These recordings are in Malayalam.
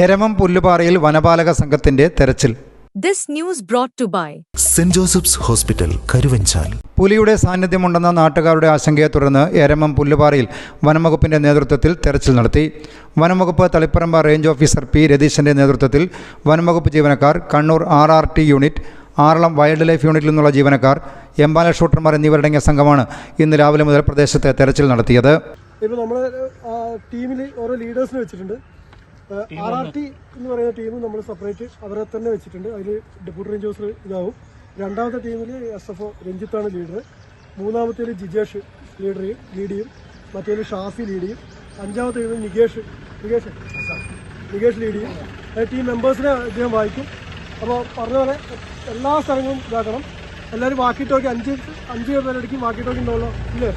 എരമം പുല്ലുപാറയിൽ വനപാലക സംഘത്തിന്റെ തെരച്ചിൽ. This news brought to by saint Joseph's hospital Karuvanchal. പുലിയുടെ സാന്നിധ്യമുണ്ടെന്ന നാട്ടുകാരുടെ ആശങ്കയെ തുടർന്ന് എരമം പുല്ലുപാറയിൽ വനംവകുപ്പിന്റെ നേതൃത്വത്തിൽ തെരച്ചിൽ നടത്തി. വനംവകുപ്പ് തളിപ്പറമ്പ റേഞ്ച് ഓഫീസർ പി രതീശന്റെ നേതൃത്വത്തിൽ വനംവകുപ്പ് ജീവനക്കാർ Kannur R R T unit Aralam wildlife യൂണിറ്റിൽ നിന്നുള്ള ജീവനക്കാർ എംബാല ഷൂട്ടർമാർ എന്നിവരടങ്ങിയ സംഘമാണ് ഇന്ന് രാവിലെ മുതൽ പ്രദേശത്ത് തെരച്ചിൽ നടത്തിയത്. ഇപ്പോൾ നമ്മൾ ടീമിൽ ഓരോ ലീഡേഴ്സിനെ വെച്ചിട്ടുണ്ട്. ആർ ആർ ടി എന്ന് പറയുന്ന ടീം നമ്മൾ സെപ്പറേറ്റ് അവരെ തന്നെ വെച്ചിട്ടുണ്ട്. അതിൽ ഡെപ്യൂട്ടി റേഞ്ച് ഓഫീസർ ഇതാവും. രണ്ടാമത്തെ ടീമിൽ എസ് എഫ് ഒ രഞ്ജിത്താണ് ലീഡർ മൂന്നാമത്തേൽ ജിജേഷ് ലീഡർ ലീഡ് ചെയ്യും. മറ്റേതിൽ ഷാഫി ലീഡ് ചെയ്യും. അഞ്ചാമത്തെ ടീമിൽ നികേഷ് നികേഷ് നികേഷ് ലീഡ് ചെയ്യും. ടീം മെമ്പേഴ്സിനെ അദ്ദേഹം വായിക്കും. അപ്പോൾ പറഞ്ഞ പോലെ എല്ലാ സ്ഥലങ്ങളും ഇതാക്കണം. എല്ലാവരും വാക്കി ടോക്കി അഞ്ച് അഞ്ച് പേരടിക്കും വാക്കി ടോക്കി ഉണ്ടാവുമല്ലോ ഇല്ലേ?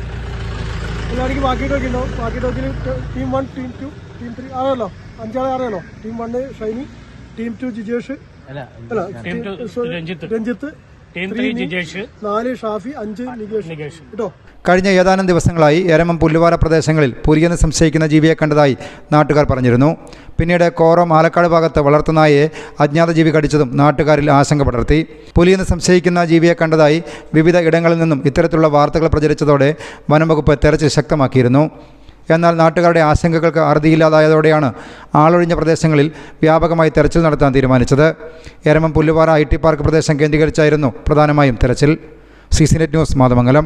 എല്ലാവർക്കും വാക്കി ടോക്കി ഉണ്ടാവും. Walkie ടോക്കിൽ team one team two team three അറിയാലോ അഞ്ചാളെ അറിയാലോ team one Shiny. Team two Jijesh. അല്ല ടീം ടു രഞ്ജിത്ത്. നാല് ഷാഫി അഞ്ച് നികേഷ്. കേട്ടോ? കഴിഞ്ഞ ഏതാനും ദിവസങ്ങളായി ഏരമം പുല്ലുവാര പ്രദേശങ്ങളിൽ പുരിയെന്ന് സംശയിക്കുന്ന ജീവിയെ കണ്ടതായി നാട്ടുകാർ പറഞ്ഞിരുന്നു. പിന്നീട് കോറം ആലക്കാട് ഭാഗത്ത് വളർത്തുനായെ അജ്ഞാത ജീവി കടിച്ചതും നാട്ടുകാരിൽ ആശങ്ക പടർത്തി. പുലിയെന്ന് സംശയിക്കുന്ന ജീവിയെ കണ്ടതായി വിവിധ ഇടങ്ങളിൽ നിന്നും ഇത്തരത്തിലുള്ള വാർത്തകൾ പ്രചരിച്ചതോടെ വനംവകുപ്പ് തെരച്ചിൽ ശക്തമാക്കിയിരുന്നു. എന്നാൽ നാട്ടുകാരുടെ ആശങ്കകൾക്ക് അറുതിയില്ലാതായതോടെയാണ് ആളൊഴിഞ്ഞ പ്രദേശങ്ങളിൽ വ്യാപകമായി തെരച്ചിൽ നടത്താൻ തീരുമാനിച്ചത്. Eramam Pullupara I T park പ്രദേശം കേന്ദ്രീകരിച്ചായിരുന്നു പ്രധാനമായും തെരച്ചിൽ. C net news Mathamangalam.